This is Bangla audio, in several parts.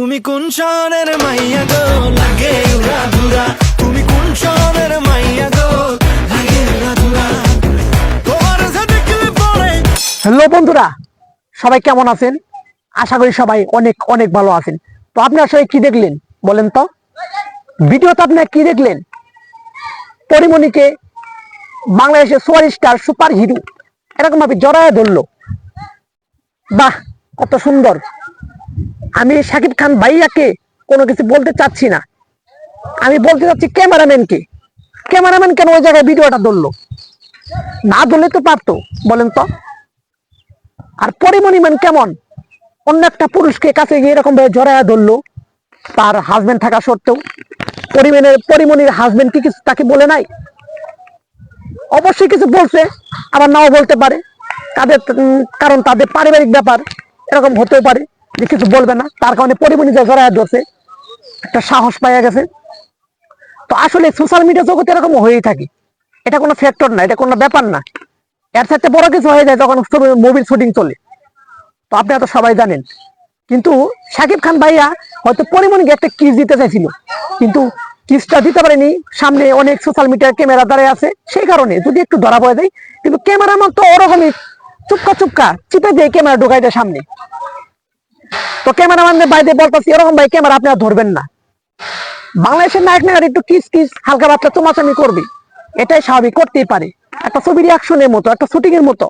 তুমি কোন শহরের মাইয়া গো? লাগে উড়া তুমি কোন শহরের মাইয়া গো? লাগে উড়া তোমার যে দেখলে পরে। হ্যালো বন্ধুরা, সবাই কেমন আছেন? আশা করি সবাই অনেক অনেক ভালো আছেন। তো আপনারা সবাই কি দেখলেন বলেন তো? ভিডিওতে আপনারা কি দেখলেন? পরিমণিকে বাংলাদেশের সুপার স্টার সুপার হিরো এরকম ভাবে জড়ায় ধরলো। বাহ, কত সুন্দর। আমি সাকিব খান ভাইয়াকে কোনো কিছু বলতে চাচ্ছি না। আমি বলতে চাচ্ছি ক্যামেরাম্যানকে ক্যামেরাম্যান কেন ওই জায়গায় ভিডিওটা ধরলো? না ধরলে তো পারতো, বলেন তো। আর পরিমণিমান কেমন? অন্য একটা পুরুষকে কাছে গিয়ে এরকম ভাবে জড়াইয়া ধরলো। তার হাজবেন্ড থাকা সত্ত্বেও। পরিমণের পরিমণির হাজবেন্ড কি কিছু তাকে বলে নাই? অবশ্যই কিছু বলছে, আবার নাও বলতে পারে। তাদের কারণ তাদের পারিবারিক ব্যাপার এরকম হতেও পারে। যে কিছু বলবে না? তার কারণে পরিমণি যে জড়াইয়া ধরছে, একটা সাহস পাইয়া গেছে। তো আসলে সোশ্যাল মিডিয়া জগতে এরকম হয়েই থাকে। এটা কোনো ফ্যাক্টর না, এটা কোনো ব্যাপার না। এর সাথে বড় কিছু হয়ে যায় যখন মুভির শুটিং চলে। তো আপনারা তো সবাই জানেন। কিন্তু শাকিব খান ভাইয়া হয়তো পরিমণিকে একটা কিস দিতে চাইছিল। কিন্তু কিসটা দিতে পারেনি। সামনে অনেক সোশ্যাল মিডিয়ার ক্যামেরা দাঁড়ায় আছে। সেই কারণে, যদি একটু ধরা পড়ে যায়, কিন্তু ক্যামেরাম্যান তো ওরকমই চুপকা চুপকা, চিপে দিয়ে ক্যামেরা ঢুকাই দেয় সামনে। তো ক্যামেরাম্যানদের বাইরে বলতেছি, এরকম ভাই ক্যামেরা আপনারা ধরবেন না। বাংলাদেশের নায়ক নায়ক একটু কিস কিস, হালকা বাচ্চা চুমাচামি করবে। এটাই স্বাভাবিক, করতেই পারে। একটা ছবি রিয়াকশনের মতো, একটা শুটিং এর মতো।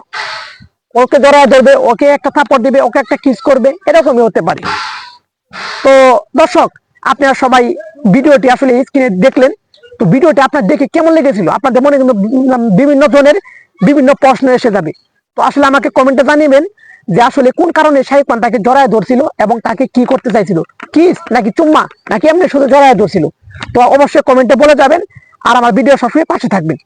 ওকে জড়া ধরবে, ওকে একটা থাপড় দিবে, ওকে একটা কিস করবে, এরকমই হতে পারে। তো দর্শক, আপনারা সবাই ভিডিওটি আসলে স্ক্রিনে দেখলেন। তো ভিডিওটি আপনার দেখে কেমন লেগেছিল? আপনাদের মনে বিভিন্ন ধরনের বিভিন্ন প্রশ্ন এসে যাবে। তো আসলে আমাকে কমেন্টে জানিবেন। যে আসলে কোন কারণে শাহিদ খান তাকে জড়ায় ধরছিল এবং তাকে কি করতে চাইছিল? কিস নাকি চুম্মা নাকি এমনি শুধু জড়ায় ধরছিল? তো অবশ্যই কমেন্টে বলে যাবেন আর আমার ভিডিও সবসময় পাশে থাকবেন।